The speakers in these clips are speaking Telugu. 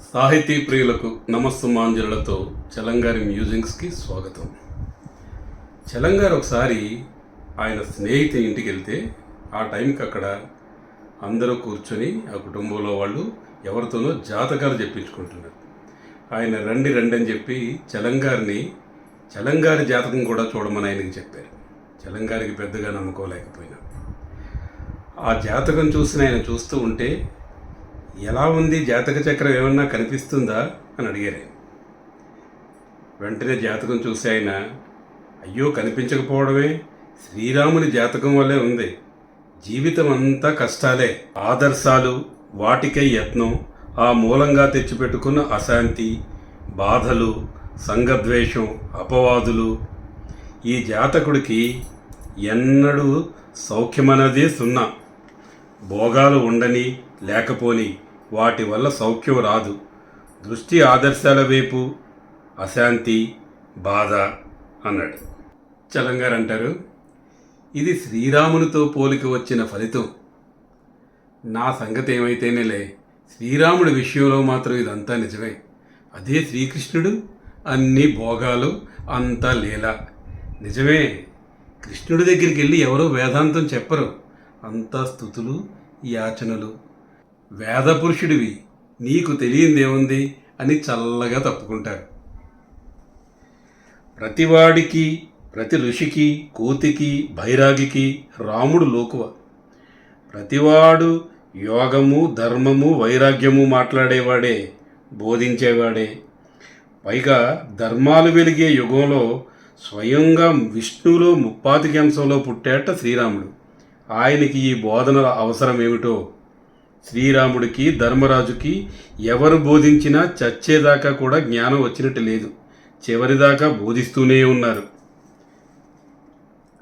సాహితీ ప్రియులకు నమస్సుమాంజనులతో చలంగారి మ్యూజిక్స్కి స్వాగతం. చలంగారు ఒకసారి ఆయన స్నేహితుని ఇంటికి వెళ్తే ఆ టైంకి అక్కడ అందరూ కూర్చొని ఆ కుటుంబంలో వాళ్ళు ఎవరితోనో జాతకాలు చెప్పించుకుంటున్నారు. ఆయన రండి రండి అని చెప్పి చలంగారిని చలంగారి జాతకం కూడా చూడమని ఆయనకి చెప్పారు. చలంగారికి పెద్దగా నమ్ముకోలేకపోయినా ఆ జాతకం చూసిన ఆయన చూస్తూ ఉంటే ఎలా ఉంది జాతక చక్రం ఏమన్నా కనిపిస్తుందా అని అడిగారు. వెంటనే జాతకం చూసి ఆయన అయ్యో కనిపించకపోవడమే శ్రీరాముని జాతకం వల్లే ఉంది. జీవితం అంతా కష్టాలే. ఆదర్శాలు వాటికై యత్నం ఆ మూలంగా తెచ్చిపెట్టుకున్న అశాంతి బాధలు సంఘద్వేషం అపవాదులు. ఈ జాతకుడికి ఎన్నడూ సౌఖ్యమన్నదే సున్నా. భోగాలు ఉండని లేకపోని వాటి వల్ల సౌఖ్యం రాదు. దృష్టి ఆదర్శాల వైపు అశాంతి బాధ అన్నాడు. చలంగారు అంటారు ఇది శ్రీరామునితో పోలిక వచ్చిన ఫలితం. నా సంగతి ఏమైతేనేలే శ్రీరాముడి విషయంలో మాత్రం ఇదంతా నిజమే. అదే శ్రీకృష్ణుడు అన్ని భోగాలు అంతా లీల. నిజమే కృష్ణుడి దగ్గరికి వెళ్ళి ఎవరో వేదాంతం చెప్పరు. అంతా స్థుతులు యాచనలు. వేదపురుషుడివి. నీకు తెలియందేముంది? అని చల్లగా తప్పుకుంటారు. ప్రతివాడికి ప్రతి ఋషికి కోతికి భైరాగికి రాముడు లోకువ. ప్రతివాడు యోగము ధర్మము వైరాగ్యము మాట్లాడేవాడే బోధించేవాడే. పైగా ధర్మాలు వెలిగే యుగంలో స్వయంగా విష్ణువులో ముప్పాతికి అంశంలో పుట్టాట శ్రీరాముడు. ఆయనకి ఈ బోధనల అవసరం ఏమిటో శ్రీరాముడికి ధర్మరాజుకి ఎవరు బోధించినా చచ్చేదాకా కూడా జ్ఞానం వచ్చినట్టు లేదు. చివరిదాకా బోధిస్తూనే ఉన్నారు.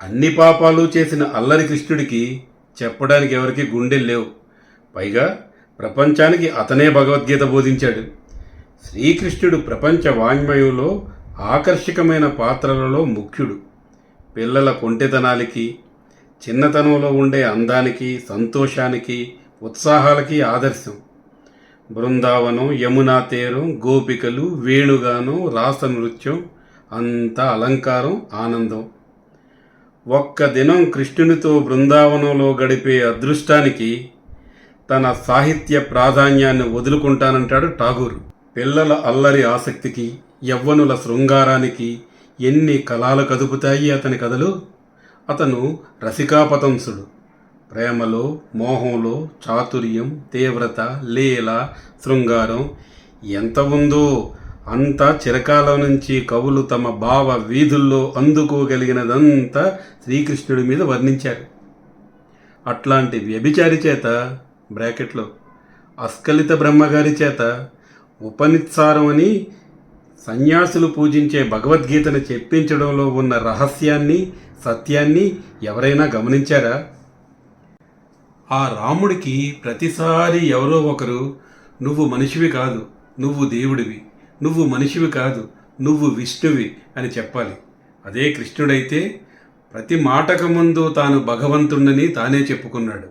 అన్ని పాపాలు చేసిన అల్లరి కృష్ణుడికి చెప్పడానికి ఎవరికి గుండెలు లేవు. పైగా ప్రపంచానికి అతనే భగవద్గీత బోధించాడు. శ్రీకృష్ణుడు ప్రపంచ వాంగ్మయంలో ఆకర్షకమైన పాత్రలలో ముఖ్యుడు. పిల్లల కొంటెతనానికి చిన్నతనంలో ఉండే అందానికి సంతోషానికి ఉత్సాహాలకి ఆదర్శం. బృందావనం యమునా తీరం గోపికలు వేణుగానం రాస నృత్యం అంతా అలంకారం ఆనందం. ఒక్క దినం కృష్ణునితో బృందావనంలో గడిపే అదృష్టానికి తన సాహిత్య ప్రాధాన్యాన్ని వదులుకుంటానంటాడు ఠాగూర్. పిల్లల అల్లరి ఆసక్తికి యవ్వనుల శృంగారానికి ఎన్ని కళాలు కదుపుతాయి అతని కథలు? అతను రసికాపతంసుడు. ప్రేమలో మోహంలో చాతుర్యం తీవ్రత లీల శృంగారం ఎంత ఉందో అంతా చిరకాలం నుంచి కవులు తమ భావ వీధుల్లో అందుకోగలిగినదంతా శ్రీకృష్ణుడి మీద వర్ణించారు. అట్లాంటి వ్యభిచారి చేత బ్రాకెట్లో అస్కలిత బ్రహ్మగారి చేత ఉపనిత్సారం అని సన్యాసులు పూజించే భగవద్గీతను చెప్పించడంలో ఉన్న రహస్యాన్ని సత్యాన్ని ఎవరైనా గమనించారా? ఆ రాముడికి ప్రతిసారి ఎవరో ఒకరు నువ్వు మనిషివి కాదు నువ్వు దేవుడివి నువ్వు మనిషివి కాదు నువ్వు విష్ణువి అని చెప్పాలి. అదే కృష్ణుడైతే ప్రతి మాటకు ముందు తాను భగవంతుడని తానే చెప్పుకున్నాడు.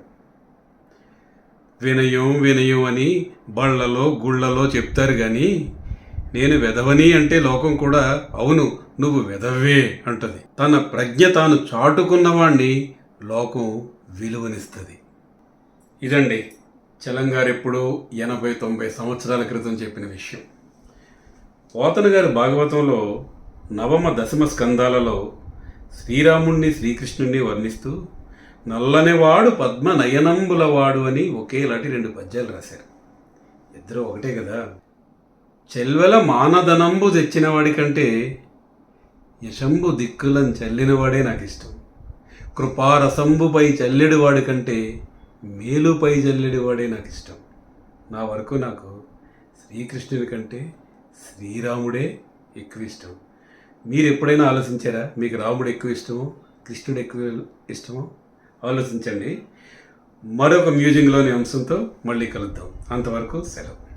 వినయం వినయం అని బళ్ళలో గుళ్ళలో చెప్తారు కానీ నేను వెధవని అంటే లోకం కూడా అవును నువ్వు వెధవే అంటుంది. తన ప్రజ్ఞ తాను చాటుకున్నవాణ్ణి లోకం విలువనిస్తుంది. ఇదండి చలంగారు ఎప్పుడూ ఎనభై తొంభై సంవత్సరాల క్రితం చెప్పిన విషయం. పోతన గారి భాగవతంలో నవమ దశమ స్కందాలలో శ్రీరాముణ్ణి శ్రీకృష్ణుణ్ణి వర్ణిస్తూ నల్లనివాడు పద్మ నయనంబులవాడు అని ఒకేలాంటి రెండు పద్యాలు రాశారు. ఇద్దరు ఒకటే కదా? చెల్వెల మానధనంబు తెచ్చినవాడి కంటే యశంబు దిక్కులను చల్లినవాడే నాకు ఇష్టం కృపారసంబుపై చల్లెడువాడి కంటే మేలుపై చల్లెడివాడే నాకు ఇష్టం నా వరకు నాకు శ్రీకృష్ణుడి కంటే శ్రీరాముడే ఎక్కువ ఇష్టం మీరు ఎప్పుడైనా ఆలోచించారా? మీకు రాముడు ఎక్కువ ఇష్టమో కృష్ణుడు ఎక్కువ ఇష్టమో? ఆలోచించండి. మరొక మ్యూజియంలోని అంశంతో మళ్ళీ కలుద్దాం. అంతవరకు సెలవు.